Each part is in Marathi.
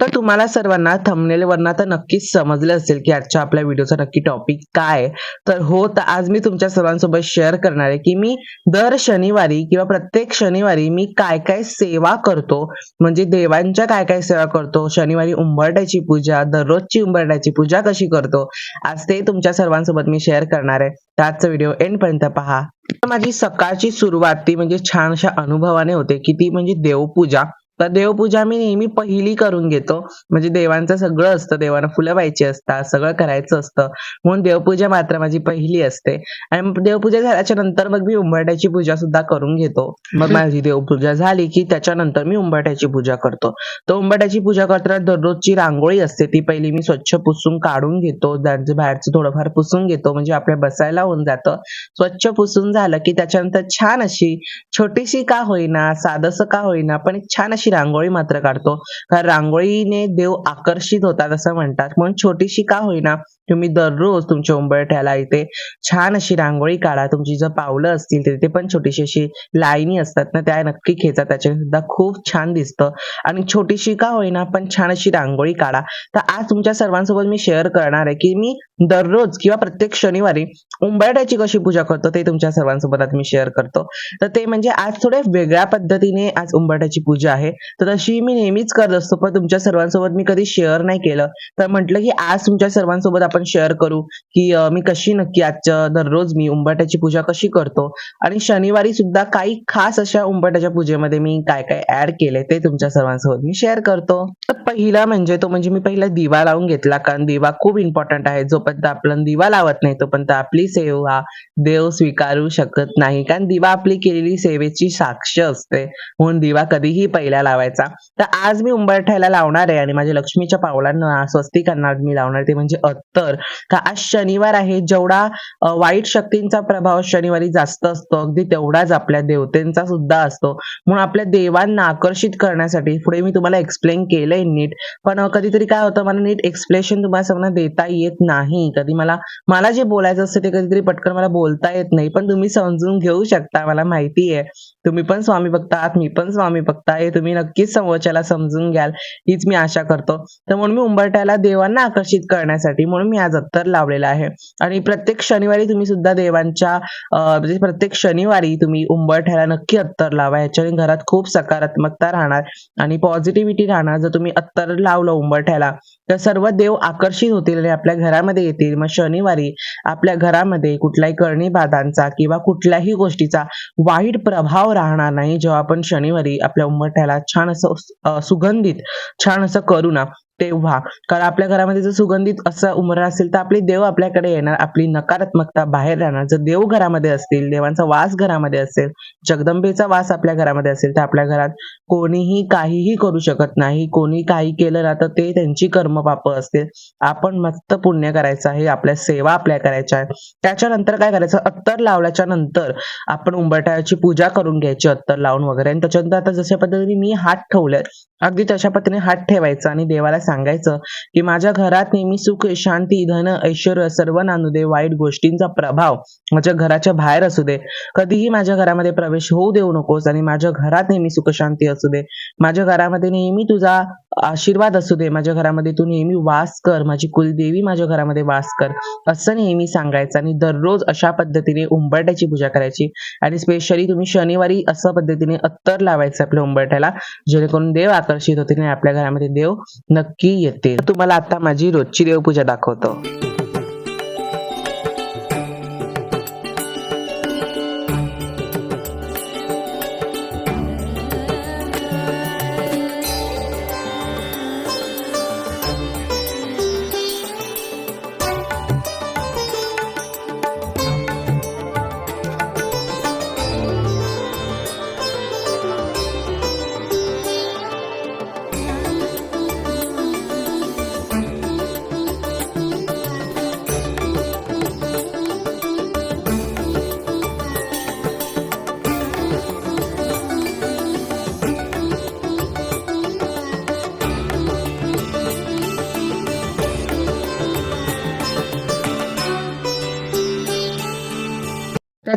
तर तुम्हाला सर्वांना थंबनेल वरनं तर नक्कीच समजलं असेल की आजच्या आपल्या व्हिडिओचा नक्की टॉपिक काय तर हो तर आज मी तुमच्या सर्वांसोबत शेअर करणार आहे की मी दर शनिवारी किंवा प्रत्येक शनिवारी मी काय काय सेवा करतो. म्हणजे देवांच्या काय काय सेवा करतो. शनिवारी उंबरट्याची पूजा दररोजची उंबरट्याची पूजा कशी करतो. आज ते तुमच्या सर्वांसोबत मी शेअर करणार आहे. तर आजचा व्हिडिओ एंड पर्यंत पहा. तर माझी सकाळची सुरुवात ती म्हणजे छानशा अनुभवाने होते की ती म्हणजे देवपूजा. तर देवपूजा मी नेहमी पहिली करून घेतो. म्हणजे देवांचं सगळं असतं. देवांना फुलं व्हायची असतात. सगळं करायचं असतं. म्हणून देवपूजा मात्र माझी पहिली असते. आणि देवपूजा झाल्याच्यानंतर मग मी उंबरट्याची पूजा सुद्धा करून घेतो. मग माझी देवपूजा झाली की त्याच्यानंतर मी उंबरट्याची पूजा करतो. तर उंबरट्याची पूजा करताना दररोजची रांगोळी असते. ती पहिली मी स्वच्छ पुसून काढून घेतो. त्यांचं बाहेरचं थोडंफार पुसून घेतो. म्हणजे आपल्या बसायला होऊन जातं. स्वच्छ पुसून झालं की त्याच्यानंतर छान अशी छोटीशी का होईना साधस का होईना पण छान अशी रांगोळी मात्र काढतो. कारण रांगोळीने देव आकर्षित होतात असं म्हणतात. म्हणून छोटीशी का होईना तुम्ही दररोज तुमच्या उंबरठ्याला इथे छान अशी रांगोळी काढा. तुमची जर पावलं असतील तिथे पण छोटीशी अशी लाईनी असतात ना त्या नक्की खेचा. त्याच्याने सुद्धा खूप छान दिसतं. आणि छोटीशी का होईना पण छान अशी रांगोळी काढा. तर आज तुमच्या सर्वांसोबत मी शेअर करणार आहे की मी दररोज किंवा प्रत्येक शनिवारी उंबरठ्याची कशी पूजा करतो ते तुमच्या सर्वांसोबत आज मी शेअर करतो. तर ते म्हणजे आज थोड्या वेगळ्या पद्धतीने आज उंबरठ्याची पूजा आहे. तर तशी मी नेहमीच करत असतो पण तुमच्या सर्वांसोबत मी कधी शेअर नाही केलं. तर म्हटलं की आज तुमच्या सर्वांसोबत आपण शेअर करू की मी कशी नक्की आजच्या दररोज मी उंबाट्याची पूजा कशी करतो? आणि शनिवारी सुद्धा काही खास अशा उंबाट्याच्या पूजेमध्ये मी काय काय ऍड केले ते तुमच्या सर्वांसोबत मी शेअर करतो. तर पहिला म्हणजे तो म्हणजे मी पहिला दिवा लावून घेतला कारण दिवा खूप इम्पॉर्टंट आहे. जोपर्यंत आपण दिवा लावत नाही तोपर्यंत आपली सेवा देव स्वीकारू शकत नाही. कारण दिवा आपली केलेली सेवेची साक्ष असते. म्हणून दिवा कधीही पहिला लावायचा. तर आज मी उंबरठ्याला लावणार आहे आणि माझ्या लक्ष्मीच्या पावलांना स्वस्तिकांना मी लावणार ते म्हणजे अत्तर का आज शनिवार आहे जेवढा वाईट शक्तींचा प्रभाव शनिवारी जास्त असतो अगदी तेवढाच आपल्या देवतेंचा सुद्धा असतो. म्हणून आपल्या देवांना आकर्षित करण्यासाठी पुढे मी तुम्हाला एक्सप्लेन केलंय नीट पण कधीतरी काय होतं मला नीट एक्सप्लेनेशन तुम्हाला सगळ्यांना देता येत नाही. कधी मला मला जे बोलायचं असतं ते कधीतरी पटकन मला बोलता येत नाही पण तुम्ही समजून घेऊ शकता मला माहिती आहे. तुम्ही पण स्वामी भक्त आहात मी पण स्वामी भक्त आहे तुम्ही नक्कीच समोरच्याला समजून घ्याल हीच मी आशा करतो. तर म्हणून मी उंबरट्याला देवांना आकर्षित करण्यासाठी म्हणून मी आज अत्तर लावलेला आहे. आणि प्रत्येक शनिवारी तुम्ही सुद्धा देवांच्या म्हणजे प्रत्येक शनिवारी तुम्ही उंबरठ्याला नक्की अत्तर लावा. याच्याने घरात खूप सकारात्मकता राहणार आणि पॉझिटिव्हिटी राहणार. जर तुम्ही अत्तर लावलं उंबरठ्याला तर सर्व देव आकर्षित होतील आणि आपल्या घरामध्ये येतील. मग शनिवारी आपल्या घरामध्ये कुठल्याही करणी बाधांचा किंवा कुठल्याही गोष्टीचा वाईट प्रभाव राहणार नाही जेव्हा आपण शनिवारी आपल्या उंबरठ्याला छान असं सुगंधित छान असं करू ना तेव्हा. कारण आपल्या घरामध्ये जर सुगंधित असं उमरा असेल तर आपले देव आपल्याकडे येणार. आपली नकारात्मकता बाहेर राहणार. जर देव घरामध्ये असतील देवांचा वास घरामध्ये असेल जगदंबेचा वास आपल्या घरामध्ये असेल तर आपल्या घरात कोणीही काहीही करू शकत नाही. कोणी काही केलं ना तर ते त्यांची कर्मपाप असतील. आपण मस्त पुण्य करायचं आहे. आपल्या सेवा आपल्या करायच्या आहे त्याच्यानंतर काय करायचं? अत्तर लावल्याच्या नंतर आपण उंबरठ्याची पूजा करून घ्यायची अत्तर लावून वगैरे. आणि त्याच्यानंतर आता जशा पद्धतीने मी हात ठेवलेत अगदी तशा पद्धतीने हात ठेवायचा आणि देवाला सांगायचं की माझ्या घरात नेहमी सुख शांती धन ऐश्वर सर्व नांदू दे वाईट गोष्टींचा प्रभाव माझ्या घराच्या बाहेर असू दे. कधीही माझ्या घरामध्ये प्रवेश होऊ देऊ नकोस आणि माझ्या घरात नेहमी सुख शांती असू दे. माझ्या घरामध्ये नेहमी तुझा आशीर्वाद असू दे. माझ्या घरामध्ये तू नेहमी वास कर. माझी कुलदेवी माझ्या घरामध्ये वास कर. असं नेहमी सांगायचं आणि दररोज अशा पद्धतीने उंबरट्याची पूजा करायची आणि स्पेशली तुम्ही शनिवारी असं पद्धतीने अत्तर लावायचं आपल्या उंबरट्याला जेणेकरून देव आकर्षित होतील आणि आपल्या घरामध्ये देव नक्की येते तुम्हाला आता माझी रोजची देवपूजा दाखवतो.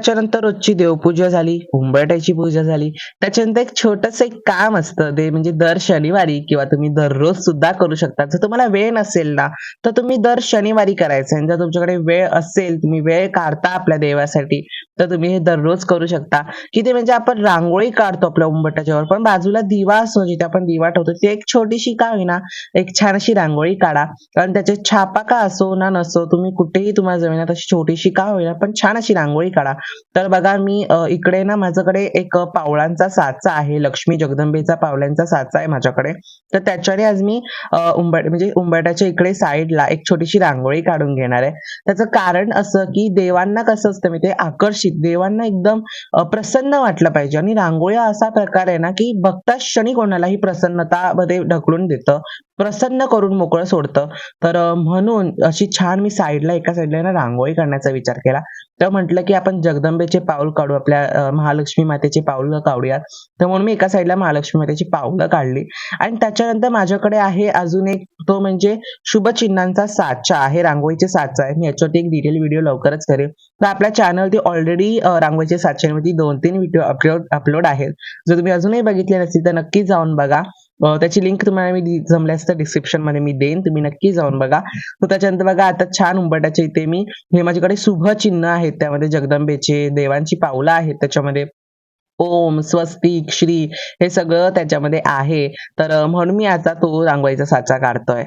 त्याच्यानंतर रोजची देवपूजा झाली उंबरट्याची पूजा झाली. त्याच्यानंतर एक छोटस एक काम असतं ते म्हणजे दर शनिवारी किंवा तुम्ही दररोज सुद्धा करू शकता. जर तुम्हाला वेळ नसेल ना तर तुम्ही दर शनिवारी करायचं. आणि जर तुमच्याकडे वेळ असेल तुम्ही वेळ काढता आपल्या देवासाठी तर तुम्ही हे दररोज करू शकता. की ते म्हणजे आपण रांगोळी काढतो आपल्या उंबटाच्यावर पण बाजूला दिवा असतो जिथे आपण दिवा ठेवतो ती एक छोटीशी का होईना एक छान अशी रांगोळी काढा. कारण त्याचे छापा का असो ना नसो तुम्ही कुठेही तुम्हाला जमिनात अशी छोटीशी का होईना पण छान अशी रांगोळी काढा. तर बघा मी इकडे ना माझ्याकडे एक पावळांचा साचा आहे लक्ष्मी जगदंबेचा पावलांचा साचा आहे माझ्याकडे. तर त्याच्याने आज मी उंबट म्हणजे उंबटाच्या इकडे साईडला एक छोटीशी रांगोळी काढून घेणार आहे. त्याचं कारण असं की देवांना कसं असतं मी ते आकर्षित देवांना एकदम प्रसन्न वाटलं पाहिजे. आणि रांगोळी असा प्रकार आहे ना की बघता क्षणी कोणालाही प्रसन्नता मध्ये ढकलून देतं. प्रसन्न करून मोकळं सोडतं. तर म्हणून अशी छान मी साईडला एका साईडला ना रांगोळी काढण्याचा विचार केला. तर म्हटलं की आपण जगदंबेचे पाऊल काढू आपल्या महालक्ष्मी मातेचे पाऊल काढूयात. तर म्हणून मी एका साईडला महालक्ष्मी मातेची पाऊलं काढली. आणि त्याच्यानंतर माझ्याकडे आहे अजून एक तो म्हणजे शुभचिन्हांचा साचा आहे रांगोळीचे साचा आहे. मी याच्यावरती एक डिटेल व्हिडिओ लवकरच करेन. तर आपल्या चॅनलवरती ऑलरेडी रांगोळीचे साच्यावरती दोन तीन व्हिडिओ अपलोड अपलोड आहेत. जर तुम्ही अजूनही बघितले नसतील तर नक्की जाऊन बघा. त्याची लिंक तुम्हाला मी जमल्यास तर डिस्क्रिप्शनमध्ये मी देईन. तुम्ही नक्की जाऊन बघा. तर त्याच्यानंतर बघा आता छान उंबरट्याच्या इथे मी हे माझ्याकडे शुभ चिन्ह आहेत. त्यामध्ये जगदंबेचे देवांची पावलं आहेत. त्याच्यामध्ये ओम स्वस्तिक श्री हे सगळं त्याच्यामध्ये आहे. तर म्हणून मी आता तो रांगोळीचा साचा काढतोय.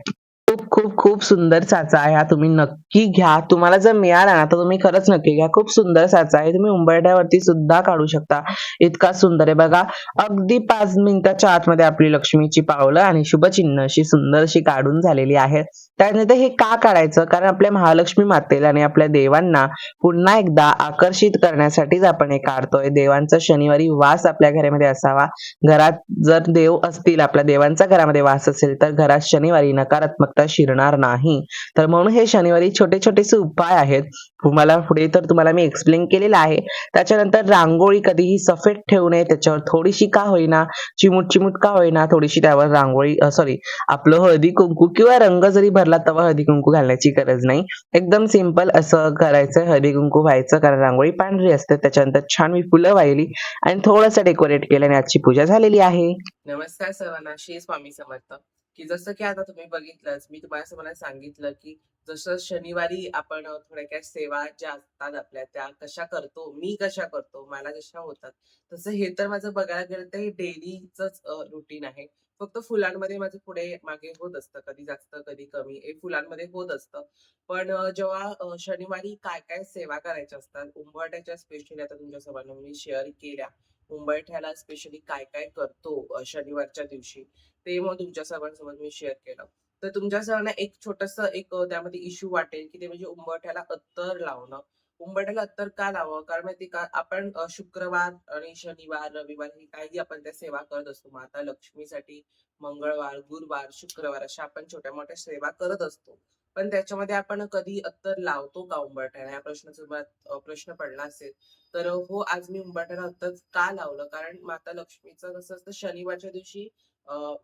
खूप सुंदर साचा आहे हा. तुम्ही नक्की घ्या. तुम्हाला जर मिळाला ना तर तुम्ही खरंच नक्की घ्या. खूप सुंदर साचा आहे. तुम्ही उंबरठ्यावरती सुद्धा काढू शकता. इतका सुंदर आहे. बघा अगदी पाच मिनिटाच्या आतमध्ये आपली लक्ष्मीची पावलं आणि शुभचिन्ह अशी सुंदर अशी काढून झालेली आहे त्यानंतर हे का काढायचं कारण आपल्या महालक्ष्मी मातेला आणि आपल्या देवांना पुन्हा एकदा आकर्षित करण्यासाठीच आपण हे काढतोय. देवांचा शनिवारी वास आपल्या घरामध्ये असावा. घरात जर देव असतील आपल्या देवांचा घरामध्ये वास असेल तर घरात शनिवारी नकारात्मकता शिरणार नाही. तर म्हणून हे शनिवारी छोटे छोटेसे उपाय आहेत. तुम्हाला पुढे तर तुम्हाला मी एक्सप्लेन केलेलं आहे. त्याच्यानंतर रांगोळी कधीही सफेद ठेवू नये. त्याच्यावर थोडीशी का होईना चिमूट चिमूट का होईना थोडीशी त्यावर रांगोळी सॉरी आपलं हळदी कुंकू किंवा रंग जरी भर भरला तेव्हा हळदी कुंकू घालण्याची गरज नाही. एकदम सिंपल असं करायचं हळदी कुंकू व्हायचं कारण रांगोळी पांढरी असते त्याच्यानंतर छान मी फुलं वाहिली आणि थोडंसं डेकोरेट केलं आणि आजची पूजा झालेली आहे. नमस्कार सर्वांना श्री स्वामी समर्थ. की जसं की आता तुम्ही बघितलंच मी तुम्हाला समोर सांगितलं की जसं शनिवारी आपण थोड्याक्या थोड्या सेवा ज्या असतात आपल्या त्या कशा करतो मी कशा करतो मला कशा होतात तसं हे तर माझं बघायला गेलं तर हे डेलीच रुटीन आहे. फक्त फुलांमध्ये माझं पुढे मागे होत असतं कधी जास्त कधी कमी हे फुलांमध्ये होत असतं. पण जेव्हा शनिवारी काय काय सेवा करायच्या असतात उंबरठ्याच्या स्पेशली आता तुमच्या सर्वांना मी शेअर केल्या. उंबरठ्याला स्पेशली काय काय करतो शनिवारच्या दिवशी ते मग तुमच्या सर्वांसोबत मी शेअर केलं. तर तुमच्या सर्वांना एक छोटस एक त्यामध्ये इश्यू वाटेल की ते म्हणजे उंबरठ्याला अत्तर लावणं. उंबरठ्याला अत्तर का लावावं? कारण माहिती का आपण शुक्रवार आणि शनिवार रविवार ही काही आपण त्या सेवा करत असतो. माता लक्ष्मीसाठी मंगळवार गुरुवार शुक्रवार अशा आपण छोट्या मोठ्या सेवा करत असतो. पण त्याच्यामध्ये आपण कधी अत्तर लावतो का उंबरठ्याला? या प्रश्नाचा प्रश्न पडला असेल तर हो आज मी उंबरठ्याला अत्तर का लावलं? कारण माता लक्ष्मीचं कसं असतं शनिवारच्या दिवशी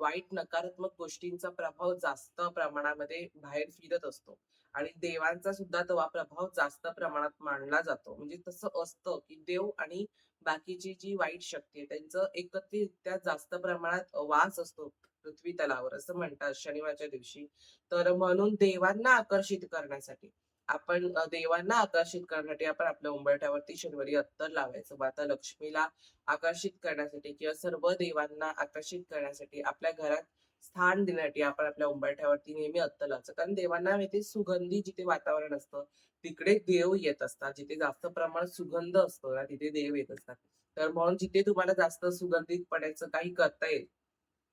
वाईट नकारात्मक गोष्टींचा प्रभाव जास्त प्रमाणामध्ये बाहेर फिरत असतो. आणि देवांचा सुद्धा तेव्हा प्रभाव जास्त प्रमाणात मानला जातो. म्हणजे तसं असतं की देव आणि बाकीची जी वाईट शक्ती आहे त्यांचं एकत्रितरित्या जास्त प्रमाणात वास असतो पृथ्वी तलावर असं म्हणतात शनिवारच्या दिवशी. तर म्हणून देवांना आकर्षित करण्यासाठी आपण देवांना आकर्षित करण्यासाठी आपण आपल्या उंबरठ्यावरती शनिवारी अत्तर लावायचं. माता लक्ष्मीला आकर्षित करण्यासाठी किंवा सर्व देवांना आकर्षित करण्यासाठी आपल्या घरात स्थान देण्यासाठी आपण आपल्या उंबरठ्यावरती नेहमी अत्तर लावायचं कारण देवांना येथे सुगंधी जिथे वातावरण असतं तिकडे देव येत असतात. जिथे जास्त प्रमाणात सुगंध असतो ना तिथे देव येत असतात. तर म्हणून जिथे तुम्हाला जास्त सुगंधित पडायचं काही करता येईल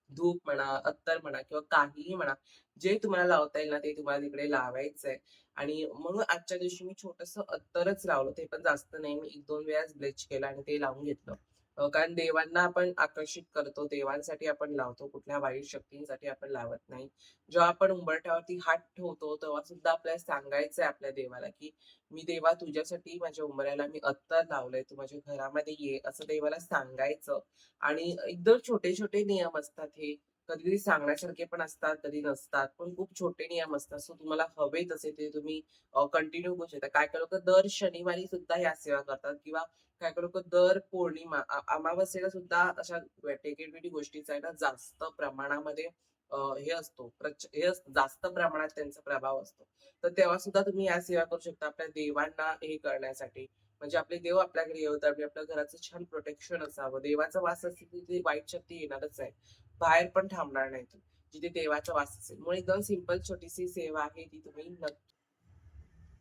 धूप म्हणा अत्तर म्हणा किंवा काहीही म्हणा जे तुम्हाला लावता येईल ना ते तुम्हाला तिकडे लावायचंय. आणि म्हणून आजच्या दिवशी मी छोटस अत्तरच लावलं. ते पण जास्त नाही. मी एक दोन वेळाच ब्लेच केलं आणि ते लावून घेतलं. कारण देवांना आपण आकर्षित करतो देवांसाठी आपण लावतो कुठल्या वाईट शक्तींसाठी आपण लावत नाही. जेव्हा आपण उंबरठ्यावरती हात ठेवतो तेव्हा सुद्धा आपल्याला सांगायचंय आपल्या देवाला की मी देवा तुझ्यासाठी माझ्या उंबऱ्याला मी अत्तर लावलंय तू माझ्या घरामध्ये ये असं देवाला सांगायचं. आणि एकदम छोटे छोटे नियम असतात हे. कधी-कधी सांगण्यासारखे पण असतात, कधी नसतात. पण खूप छोटे नियम असतात. सो तुम्हाला हवे तसे ते तुम्ही कंटिन्यू करू शकता. काय काय लोक दर शनिवारी सुद्धा ह्या सेवा करतात किंवा काय काय लोक दर पौर्णिमा, अमावस्येला सुद्धा अशा टेकेटवेटी गोष्टीचा आहे ना जास्त प्रमाणामध्ये हे असतो प्रच हे जास्त प्रमाणात त्यांचा प्रभाव असतो. तर तेव्हा सुद्धा तुम्ही या सेवा करू शकता आपल्या देवांना हे करण्यासाठी. म्हणजे आपले देव आपल्याकडे येवतात आणि म्हणजे आपल्या घराचं छान प्रोटेक्शन असावं. देवाचा वास असेल तिथे वाईट शक्ती येणारच आहे. बाहेर पण थांबणार नाही जिथे देवाचा वास असेल. म्हणून एकदम सिंपल छोटीशी सेवा आहे ती तुम्ही नक्की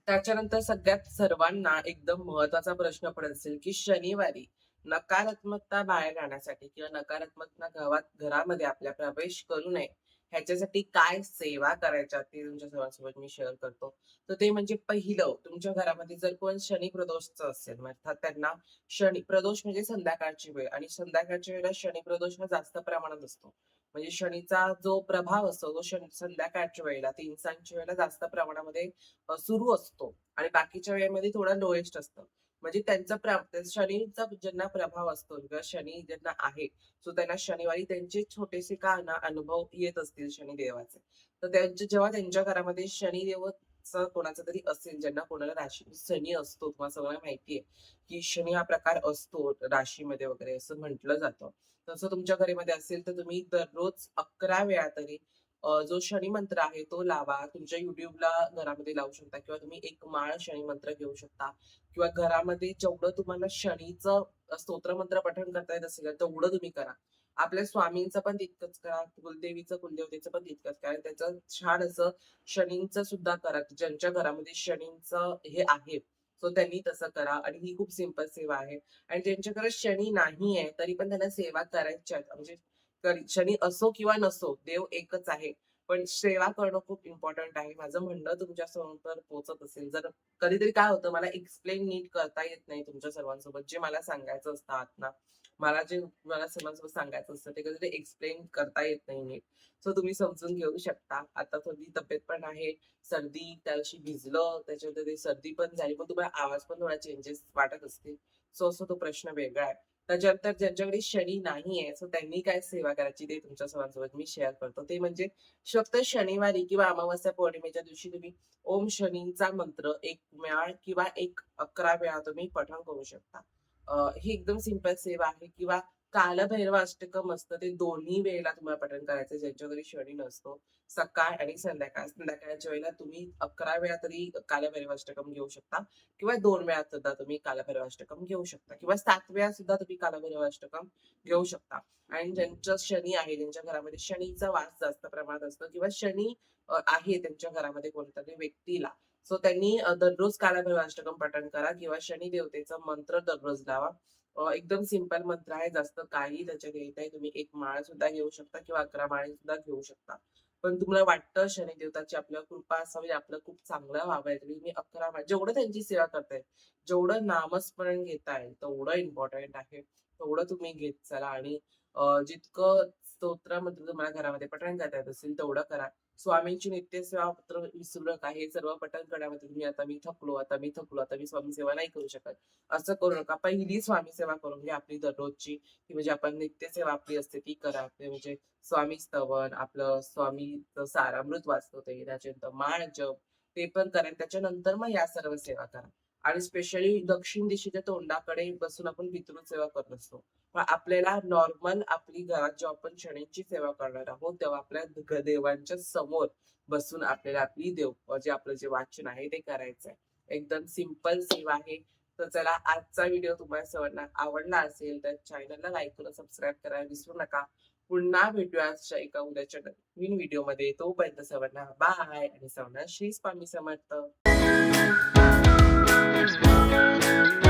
त्याच्यानंतर सगळ्यात सर्वांना एकदम महत्त्वाचा प्रश्न पडत असेल, की शनिवारी नकारात्मकता बाहेर आणण्यासाठी किंवा नकारात्मकता गावात घरामध्ये आपल्या प्रवेश करू नये, ह्याच्यासाठी काय सेवा करायच्या ते तुमच्या सर्वांसोबत मी शेअर करतो. तर ते म्हणजे पहिलं तुमच्या घरामध्ये जर कोण शनी प्रदोषचं असेल अर्थात त्यांना शनी प्रदोष म्हणजे संध्याकाळची वेळ आणि संध्याकाळच्या वेळेला शनी प्रदोष हा जास्त प्रमाणात असतो. म्हणजे शनीचा जो प्रभाव असतो तो शनी संध्याकाळच्या वेळेला 3-4च्या वेळेला जास्त प्रमाणामध्ये सुरू असतो आणि बाकीच्या वेळेमध्ये थोडा लोएस्ट असतं. म्हणजे त्यांचा शनीचा ज्यांना प्रभाव असतो किंवा शनी ज्यांना आहे, सो त्यांना शनिवारी त्यांचे छोटेसे का ना अनुभव येत असतील शनिदेवाचे. तर त्यांचे जेव्हा त्यांच्या घरामध्ये शनिदेव कोणाचा तरी असेल, ज्यांना कोणाला राशी शनी असतो, तुम्हाला सगळ्यांना माहिती आहे, की शनी हा प्रकार असतो राशीमध्ये वगैरे असं म्हटलं जातं. तसं तुमच्या घरीमध्ये असेल तर तुम्ही दररोज 11 वेळा तरी जो शनी मंत्र आहे तो लावा. तुमच्या युट्यूबला घरामध्ये लावू शकता किंवा तुम्ही एक माळ शनी मंत्र घेऊ शकता किंवा घरामध्ये जेवढं तुम्हाला शनीचं स्तोत्र स्तोत्रमंत्र पठण करता येत असेल तेवढं तुम्ही करा. आपल्या स्वामींचं पण तितकंच करा, कुलदेवीचं, कुलदेवतेचं पण तितकंच करा. आणि त्याचं छान असं शनींचं सुद्धा करा. ज्यांच्या घरामध्ये शनींचं हे आहे, सो त्यांनी तसं करा आणि ही खूप सिंपल सेवा आहे. आणि ज्यांच्याकडे शनी नाहीये, तरी पण त्यांना सेवा करायच्या आहेत. म्हणजे शनी असो किंवा नसो, देव एकच आहे. पण सेवा करणं खूप इम्पॉर्टंट आहे. माझं म्हणणं तुमच्यासमोर पोहोचत असेल. जर कधीतरी काय होतं मला एक्सप्लेन नीट करता येत नाही तुमच्या सर्वांसोबत. जे मला सांगायचं असतं आतना मला जे मला सर्वांसोबत सांगायचं असतं ते कधीतरी एक्सप्लेन करता येत नाही नीट. सो तुम्ही समजून घेऊ शकता. आता थोडी तब्येत पण आहे. सर्दी त्या दिवशी भिजलं, त्याच्यामध्ये सर्दी पण झाली. पण तुम्हाला आवाज पण थोडा चेंजेस वाटत असतील. सो असं तो प्रश्न वेगळा आहे. त्याच्यानंतर ज्यांच्याकडे शनी नाहीये, सो त्यांनी काय सेवा करायची ते तुमच्या सर्वांसोबत मी शेअर करतो. ते म्हणजे फक्त शनिवारी किंवा अमावस्या पौर्णिमेच्या दिवशी तुम्ही ओम शनीचा मंत्र एक वेळा किंवा 1 11 वेळा तुम्ही पठण करू शकता. ही एकदम सिंपल सेवा आहे किंवा कालभैरव अष्टकम असतं ते दोन्ही वेळेला तुम्हाला पठण करायचं ज्यांच्या घरी शनी नसतो. सकाळ आणि संध्याकाळ. संध्याकाळच्या वेळेला तुम्ही 11 वेळा तरी कालभैरव अष्टकम घेऊ शकता किंवा दोन वेळा सुद्धा तुम्ही कालभैरव अष्टकम घेऊ शकता किंवा सात वेळा सुद्धा तुम्ही कालभैरव अष्टकम घेऊ शकता. आणि ज्यांचं शनी आहे, ज्यांच्या घरामध्ये शनीचा वास जास्त प्रमाणात असतो किंवा शनी आहे त्यांच्या घरामध्ये कोणत्या व्यक्तीला, सो त्यांनी दररोज कालभैरव अष्टकम पठण करा किंवा शनी देवतेचा मंत्र दररोज लावा. एकदम सिंपल मंत्र आहे. जास्त काही त्याच्या घेत नाही. तुम्ही एक माळ सुद्धा घेऊ शकता किंवा अकरा माळे सुद्धा घेऊ शकता. पण तुम्हाला वाटतं शनिदेवताची आपल्यावर कृपा असावी, आपलं खूप चांगलं व्हावं आहे तुम्ही 11 माळ जेवढं त्यांची सेवा करताय, जेवढं नामस्मरण घेताय, तेवढं इम्पॉर्टंट आहे. तेवढं तुम्ही घेत चला आणि जितकं स्तोत्रामध्ये तुम्हाला घरामध्ये पठण करता येत असेल तेवढं करा. स्वामींची नित्यसेवा पत्र विसरू नका. हे सर्व पठण करण्यामध्ये तुम्ही आता मी थकलो, आता मी थकलो, आता मी स्वामी सेवा नाही करू शकत. असं करू नका. पहिली स्वामी सेवा करून म्हणजे आपली दररोजची. की म्हणजे आपण नित्यसेवा आपली असते ती करा. म्हणजे स्वामी स्तवन, आपलं स्वामीचं सारामृत वाचतो ते, त्याच्यानंतर माळ जप ते पण करा. त्याच्यानंतर मग या सर्व सेवा करा. आणि स्पेशली दक्षिण दिशेच्या तोंडाकडे बसून आपण पितृसेवा करत असतो. पण आपल्याला नॉर्मल आपली घरात जेव्हा आपण शनीची सेवा करणार आहोत, तेव्हा आपल्या देवांच्या समोर बसून आपल्याला आपली देव जे आपलं जे वाचन आहे ते करायचं आहे. एकदम सिंपल सेवा आहे. तर चला आजचा व्हिडिओ तुम्हाला सर्वांना आवडला असेल तर चॅनलला लाईक करून सबस्क्राईब करायला विसरू नका. पुन्हा भेटूया आजच्या एका उद्याच्या नवीन व्हिडिओमध्ये. तोपर्यंत सर्वांना बाय आणि सर्वांना श्री स्वामी समर्थ. Música